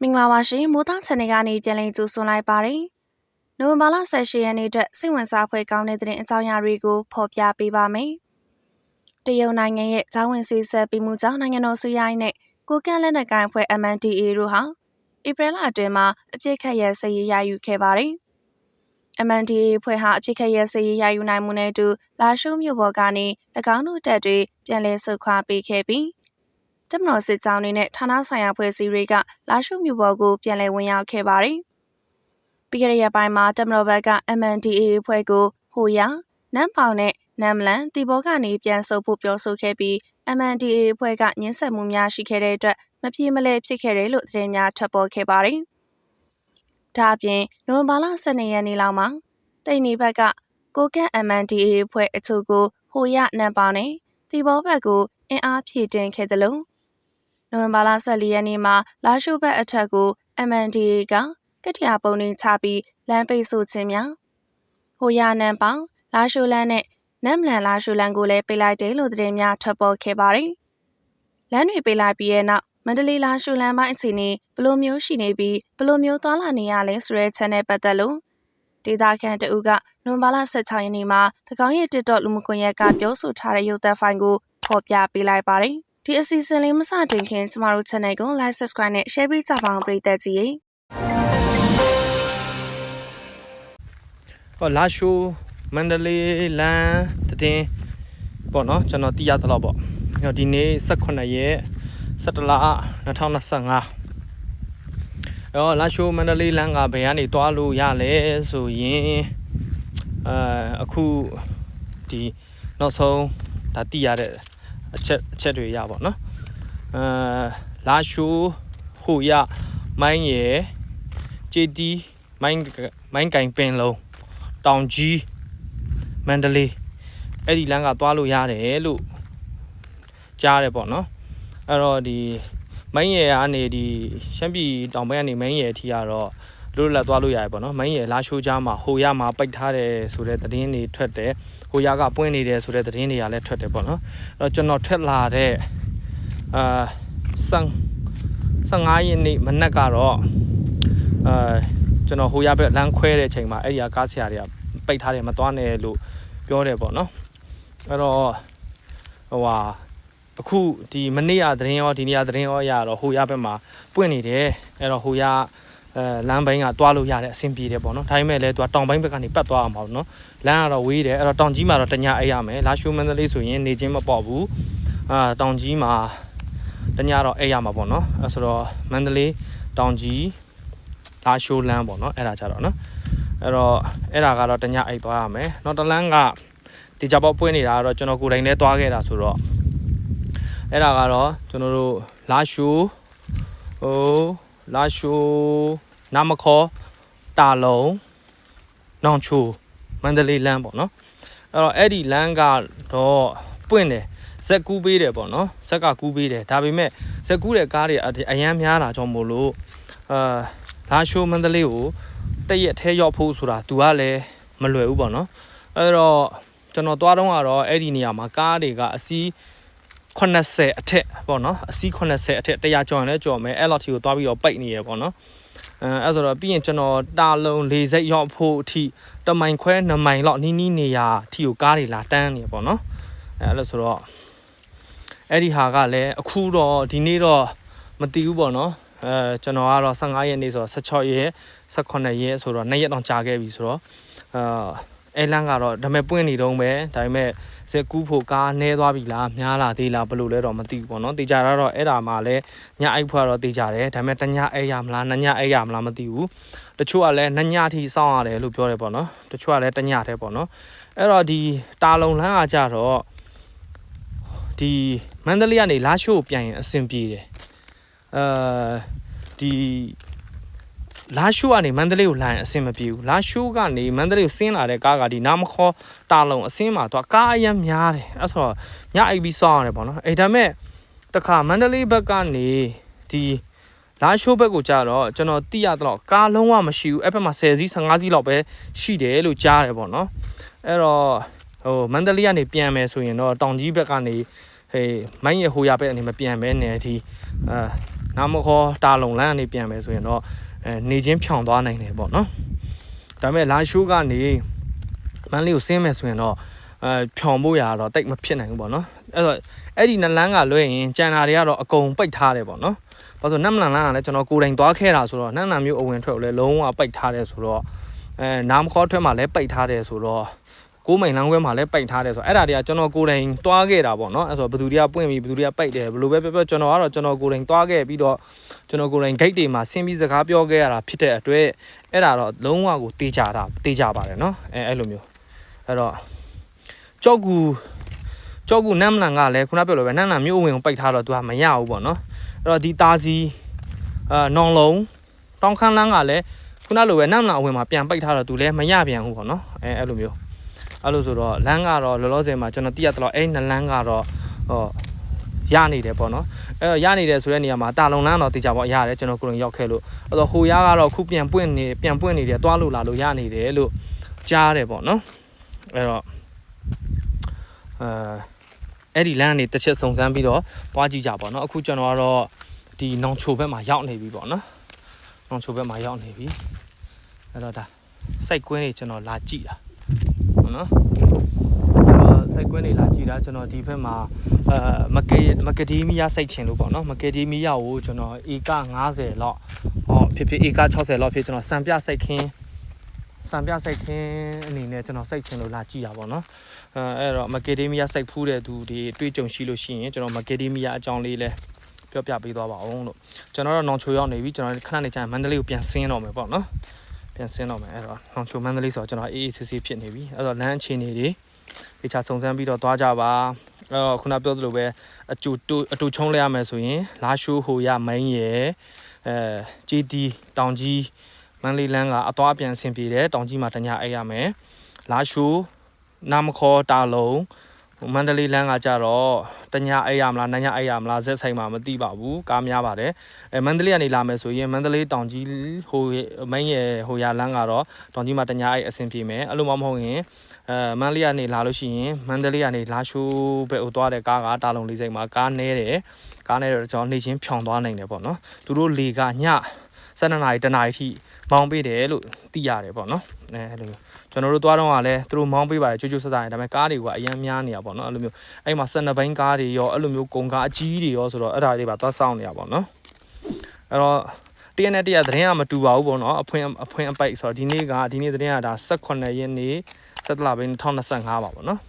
မင်္ဂလာပါရှင်မိုးသားချန်နယ်ကနေပြန်လည်ကြိုဆိုလိုက်ပါတယ်။နိုဝင်ဘာလ18ရက်နေ့အတွက်စိတ်ဝင်စားဖွယ်ကောင်းတဲ့သတင်းအကြောင်းအရာတွေကိုဖော်ပြပေးပါမယ်။တရုတ်နိုင်ငံရဲ့ဂျောင်းဝင်စီဆက်ပြီးမှုကြောင့်နိုင်ငံတော်ဆွေးရိုင်းနဲ့ကိုကန့်လက်နက်ကိုင်အဖွဲ့ MNDAA တို့ဟာဧပြီလအတွင်းမှာအပြစ်ခတ်ရဲစည်ရရယူခဲ့ပါတယ်။ MNDAA ဖွဲ့ဟာအပြစ်ခတ်ရဲစည်ရရယူနိုင်မှုနဲ့အတူလာရှုံးမြို့ပေါ်ကနေ၎င်းတို့တပ်တွေပြန်လည်ဆုတ်ခွာပေးခဲ့ပြီး တမတော်စစ်ကြောင်းတွေနဲ့ဌာနဆိုင်ရာဖွဲ့စည်းတွေကလာရှုမြို့ပေါ်ကိုပြန်လည်ဝင်ရောက်ခဲ့ပါတယ်။ပြီးခဲ့တဲ့ရက်ပိုင်းမှာတမတော်ဘက်က MNDAA ဖွဲ့ကိုဟိုရနမ်ပေါင်နဲ့နမ်မလန်တီဘောကနေပြန်ဆုတ်ဖို့ပြောဆိုခဲ့ပြီး MNDAA ဖွဲ့ကညှင်းဆက်မှုများရှိခဲ့တဲ့အတွက်မပြေမလဲဖြစ်ခဲ့တယ်လို့သတင်းများထွက်ပေါ်ခဲ့ပါတယ်။ဒါအပြင်နိုဝင်ဘာလ12ရက်နေ့လောက်မှာတိတ်နေဘက်ကကိုကန့် MNDAA ဖွဲ့အချို့ကိုဟိုရနမ်ပေါင်နဲ့တီဘောဘက်ကိုအင်အားဖြည့်တင်ခဲ့တယ်လို့ နိုဝင်ဘာလ14ရက်နေ့မှာလာရှိုးဘက်အထက်ကို MNDA ကကတ္တရာပုံနှင်းချပြီးလမ်းပိတ်ဆို့ခြင်းများဟိုရနန်ပေါင်လာရှိုးလန်းနဲ့နမ်လန်လာရှိုးလန်းကိုလည်းပိတ်လိုက်တယ်လို့သတင်းများထွက်ပေါ်ခဲ့ပါတယ်။လမ်းတွေပိတ်လိုက်ပြီးတဲ့နောက်မန္တလေးလာရှိုးလန်းပိုင်းအခြေအနေဘလိုမျိုးရှိနေပြီးဘလိုမျိုးသွားလာနေရလဲဆိုတဲ့ချက်နဲ့ပတ်သက်လို့ဒေတာခန်တဦးကနိုဝင်ဘာလ16ရက်နေ့မှာတကောင်းရဲ့ TikTok လူမှုကွန်ရက်ကပြောဆိုထားတဲ့ရုပ်သံဖိုင်ကိုဖော်ပြပေးလိုက်ပါတယ်။ ဒီအစီအစဉ်လေးမစတင်ခင်ကျမတို့ channel ကို like subscribe နဲ့ share ပေးကြပါအောင်ပရိသတ်ကြီးရေဟောလာရှိုးမန္တလေးလမ်းတည်ပေါ့နော်ကျွန်တော်သိရသလောက်ပေါ့ဟောဒီနေ့18ရက်17လ2025အော်လာရှိုးမန္တလေးလမ်းကဘယ်ကနေသွားလို့ရလဲဆိုရင်အဲအခုဒီနောက်ဆုံးဒါသိရတဲ့ အချက်အချက်တွေရပါတော့နော်အဲလာရှိုးဟိုရမိုင်းရယ်ဂျေတီမိုင်းမိုင်းကင်ပင်လုံးတောင်ကြီးမန္တလေးအဲ့ဒီလမ်းကသွားလို့ရတယ်လို့ကြားတယ်ပေါ့နော်အဲ့တော့ဒီမိုင်းရယ်ကနေဒီရှမ်းပြည်တောင်ဘက်ကနေမိုင်းရယ်အထိကတော့လို့လက်သွားလို့ရတယ်ပေါ့နော်မိုင်းရယ်လာရှိုးကြားမှာဟိုရမှာပိတ်ထားတယ်ဆိုတဲ့သတင်းတွေထွက်တယ် ဟိုရကပွင့်နေတယ်ဆိုတဲ့သတင်းတွေကလည်းထွက်တယ်ပေါ့နော်အဲ့တော့ကျွန်တော်ထွက်လာတဲ့အာဆန်15ရက်နေ့မနက်ကတော့အာကျွန်တော်ဟိုရဘက်လမ်းခွဲတဲ့ချိန်မှာအဲ့ဒီကကားဆရာတွေကပိတ်ထားတယ်မသွားနဲ့လို့ပြောတယ်ပေါ့နော်အဲ့တော့ဟိုဟာအခုဒီမနေ့ကသတင်းရောဒီနေ့ကသတင်းရောရတော့ဟိုရဘက်မှာပွင့်နေတယ်အဲ့တော့ဟိုရ အဲလမ်းပိုင်းကတွားလို့ရတဲ့အဆင်ပြေတယ်ပေါ့နော်ဒါပေမဲ့လည်းသူကတောင်ပိုင်းဘက်ကနေပတ်သွားအောင်ပါနော်လမ်းကတော့ဝေးတယ်အဲ့တော့တောင်ကြီးမှာတော့တညအိပ်ရမယ်လာရှိုးမန္တလေးဆိုရင်နေချင်းမပေါ့ဘူးအာတောင်ကြီးမှာတညတော့အိပ်ရမှာပေါ့နော်အဲ့ဆိုတော့မန္တလေးတောင်ကြီးလာရှိုးလမ်းပေါ့နော်အဲ့ဒါကြတော့နော်အဲ့တော့အဲ့ဒါကတော့တညအိပ်သွားရမယ်နောက်တစ်လမ်းကဒီကြပေါ့ပွင့်နေတာကတော့ကျွန်တော်ကိုယ်တိုင်လည်းသွားခဲ့တာဆိုတော့အဲ့ဒါကတော့ကျွန်တော်တို့လာရှိုးဟို လာရှိုးနာမခေါ်တာလုံးနောင်ချိုမန္တလေးလမ်းပေါ့နော်အဲ့တော့အဲ့ဒီလမ်းကတော့ပွင့်တယ်ဇက်ကူးပေးတယ်ပေါ့နော်ဇက်ကကူးပေးတယ်ဒါပေမဲ့ဇက်ကူးတဲ့ကားတွေအရန်များတာကြောင့်မို့လို့အာလာရှိုးမန္တလေးကိုတရက်ထဲရောက်ဖို့ဆိုတာသူကလည်းမလွယ်ဘူးပေါ့နော်အဲ့တော့ကျွန်တော်သွားတော့ကတော့အဲ့ဒီနေရာမှာကားတွေကအစီး 80အထက်ပေါ့နော်အစီး80အထက်100ကျော်ရင်လည်းကျော်မယ်အဲ့လောက်ထိကိုသွားပြီးတော့ပိတ်နေရပေါ့နော်အဲအဲ့ဆိုတော့ပြီးရင်ကျွန်တော်တာလုံလေစိတ်ရောက်ဖို့အထိတမိုင်ခွဲ2မိုင်လောက်နီးနီးနေရာအထိကိုကားတွေလာတန်းနေပေါ့နော်အဲအဲ့လိုဆိုတော့အဲ့ဒီဟာကလည်းအခုတော့ဒီနေ့တော့မတီးဘူးပေါ့နော်အဲကျွန်တော်ကတော့15ရက်နေ့ဆိုတော့16ရက်18ရက်ဆိုတော့2ရက်တော့ကြာခဲ့ပြီဆိုတော့အာ အဲလန်းကတော့ဒါပေမဲ့ပွင့်နေတော့ပဲဒါပေမဲ့စက်ကူးဖို့ကားနဲသွားပြီလားများလာသေးလားဘယ်လိုလဲတော့မသိဘူးပေါ့နော်တေချာတော့အဲ့ဒါမှလည်းညအိုက်ဖွာတော့တေချာတယ်ဒါပေမဲ့တညအိုက်ရမလားနညအိုက်ရမလားမသိဘူးတချို့ကလည်းနညထိစောင့်ရတယ်လို့ပြောတယ်ပေါ့နော်တချို့ကလည်းတညထဲပေါ့နော်အဲ့တော့ဒီတာလုံလန်းအားကြတော့ဒီမန္တလေးကနေလာရှိုးပြန်ရင်အဆင်ပြေတယ်အဲဒီ လာရှိုးကနေမန္တလေးကိုလာရင်အဆင်မပြေဘူးလာရှိုးကနေမန္တလေးကိုဆင်းလာတဲ့ကားကဒီနာမခေါ်တာလုံအဆင်းမှာတော့ကားအရမ်းများတယ်အဲ့ဆိုတော့ညအိပ်ပြီးစောင့်ရတယ်ပေါ့နော်အဲ့ဒါမဲ့တခါမန္တလေးဘက်ကနေဒီလာရှိုးဘက်ကိုကြာတော့ကျွန်တော်သိရတော့ကားလုံးဝမရှိဘူးအဲ့ဘက်မှာ10စီး15စီးလောက်ပဲရှိတယ်လို့ကြားတယ်ပေါ့နော်အဲ့တော့ဟိုမန္တလေးကနေပြန်မယ်ဆိုရင်တော့တောင်ကြီးဘက်ကနေဟေးမိုင်းရဟိုရဘက်အနေမပြန်မဲနေဒီအာနာမခေါ်တာလုံလန်းကနေပြန်မယ်ဆိုရင်တော့ အဲနေချင်းဖြောင်သွားနိုင်တယ်ပေါ့နော်ဒါပေမဲ့လာရှိုးကနေမန်းလေးကိုဆင်းမယ်ဆိုရင်တော့အဲဖြောင်ဖို့ရတော့တိတ်မဖြစ်နိုင်ဘူးပေါ့နော်အဲ့တော့အဲ့ဒီနလန်းကလွှဲရင်ကြံတာတွေကတော့အကုန်ပိတ်ထားတယ်ပေါ့နော်ဘာလို့နမ်မလန်လန်းကလည်းကျွန်တော်ကိုယ်တိုင်သွားခဲ့တာဆိုတော့နမ်နာမျိုးအဝင်ထွက်ကိုလည်းလုံးဝပိတ်ထားတယ်ဆိုတော့အဲနာမခေါ်ထွက်မှလည်းပိတ်ထားတယ်ဆိုတော့ ကိုးမိန်လမ်းခွဲမှာလည်းပိတ်ထားတယ်ဆိုတော့အဲ့ဒါတွေကကျွန်တော်ကိုယ်တိုင်သွားခဲ့တာပေါ့နော်အဲ့ဆိုဘယ်သူတွေကပွင့်ပြီးဘယ်သူတွေကပိတ်တယ်ဘယ်လိုပဲပြောပြောကျွန်တော်ကတော့ကျွန်တော်ကိုယ်တိုင်သွားခဲ့ပြီးတော့ကျွန်တော်ကိုယ်တိုင် gate တွေမှာဆင်းပြီးစကားပြောခဲ့ရတာဖြစ်တဲ့အတွက်အဲ့ဒါတော့လုံးဝကိုတေးကြတာတေးကြပါတယ်နော်အဲအဲ့လိုမျိုးအဲ့တော့ကြောက်ကူကြောက်ကူနမ်မလန်ကလည်းခုနပြောလို့ပဲနမ်လန်မျိုးဝင်ကိုပိတ်ထားတော့သူကမရဘူးပေါ့နော်အဲ့တော့ဒီတာစီအာနောင်လုံးတောင်ခမ်းလန်းကလည်းခုနလိုပဲနမ်လန်အဝင်မှာပြန်ပိတ်ထားတော့သူလည်းမရပြန်ဘူးပေါ့နော်အဲအဲ့လိုမျိုး အဲ့လိုဆိုတော့လမ်းကတော့လောလောဆယ်မှာကျွန်တော်သိရတော့အဲ့နလန်းကတော့ဟောရနေတယ်ပေါ့နော်အဲ့တော့ရနေတယ်ဆိုတဲ့နေရာမှာတာလုံလန်းတော့တေချာပေါ့ရတယ်ကျွန်တော်ကိုယ်တိုင်ရောက်ခဲ့လို့အဲ့တော့ဟိုရကတော့ခုပြန်ပွင့်နေပြန်ပွင့်နေတယ်တွားလို့လာလို့ရနေတယ်လို့ကြားတယ်ပေါ့နော်အဲ့တော့အဲအဲ့ဒီလမ်းနေတစ်ချက်စုံစမ်းပြီးတော့တွားကြည့်ကြပေါ့နော်အခုကျွန်တော်ကတော့ဒီနောင်ချိုဘက်မှာရောက်နေပြီပေါ့နော်နောင်ချိုဘက်မှာရောက်နေပြီအဲ့တော့ဒါစိုက်ကွင်းတွေကျွန်တော်လာကြည့်တာဟုတ် နော်အဲ့တော့စိုက်ကွင်းတွေလာကြည့်တာကျွန်တော်ဒီဘက်မှာအဲမကေမကဒီမီယာစိုက်ချင်လို့ပေါ့နော်မကဒီမီယာကိုကျွန်တော်ဧက90လောက်ဟောဖြစ်ဖြစ်ဧက60လောက်ဖြစ်ကျွန်တော်စံပြစိုက်ခင်းစံပြစိုက်ခင်းအနေနဲ့ကျွန်တော်စိုက်ချင်လို့လာကြည့်တာပေါ့နော်အဲအဲ့တော့မကဒီမီယာစိုက်ဖူးတဲ့သူတွေတွေးကြုံရှိလို့ရှိရင်ကျွန်တော်မကဒီမီယာအကြောင်းလေးလဲပြောပြပေးသွားပါအောင်လို့ကျွန်တော်တော့နောင်ချိုရောက်နေပြီကျွန်တော်ခဏနေကျရင်မန္တလေးကိုပြန်ဆင်းတော့မယ်ပေါ့နော် ပြန်ဆင်းတော့မယ်အဲ့တော့နောင်ချိုမန္တလေးဆိုတော့ကျွန်တော်အေးအေးဆေးဆေးဖြစ်နေပြီအဲ့တော့လမ်းအခြေအနေတွေတခြားစုံစမ်းပြီးတော့သွားကြပါအဲ့တော့ခုနပြောသလိုပဲအတူတူအတူချုံးလဲရမယ်ဆိုရင်လာရှိုးဟိုရမိုင်းရယ်အဲဂျီတီတောင်ကြီးမန္တလေးလမ်းကအသွားအပြန်ဆင်ပြေတယ်တောင်ကြီးမှာတညအိပ်ရမယ်လာရှိုးနာမခေါ်တာလုံး မန္တလေးလမ်းကကြတော့တညအိပ်ရမလားနညအိပ်ရမလားဇက်ဆိုင်မှာမသိပါဘူးကားများပါတယ်အဲမန္တလေးကနေလာမယ်ဆိုရင်မန္တလေးတောင်ကြီးဟိုမိုင်းရယ်ဟိုရလမ်းကတော့တောင်ကြီးမှာတညအိပ်အဆင်ပြေမယ်အဲ့လိုမှမဟုတ်ရင်အဲမန္တလေးကနေလာလို့ရှိရင်မန္တလေးကနေလာရှိုးဘက်ကိုသွားတဲ့ကားကတာလုံလေးစိတ်မှာကားနဲတယ်ကားနဲတော့ကျွန်တော်နေချင်းဖြောင်သွားနိုင်တယ်ပေါ့နော်သူတို့လေကည 7နာရီတနာရီထိမောင်းပေးတယ်လို့သိရတယ်ပေါ့နော်အဲအဲ့လိုမျိုးကျွန်တော်တို့သွားတော့ကလည်းသူတို့မောင်းပေးပါတယ်ကြိုးကြိုးဆက်ဆက်ရင်ဒါပေမဲ့ကားတွေကအရင်များနေတာပေါ့နော်အဲ့လိုမျိုးအဲ့မှာ12ဘိန်းကားတွေရောအဲ့လိုမျိုးကုန်ကားအကြီးတွေရောဆိုတော့အဲ့ဒါတွေပါသွားစောင့်နေရပါတော့အဲ့တော့တရက်နဲ့တရက်သတင်းကမတူပါဘူးပေါ့နော်အဖွင့်အဖွင့်အပိုက်ဆိုတော့ဒီနေ့ကဒီနေ့သတင်းကဒါ18ရက်နေ့17လပိုင်း2025ပါပေါ့နော်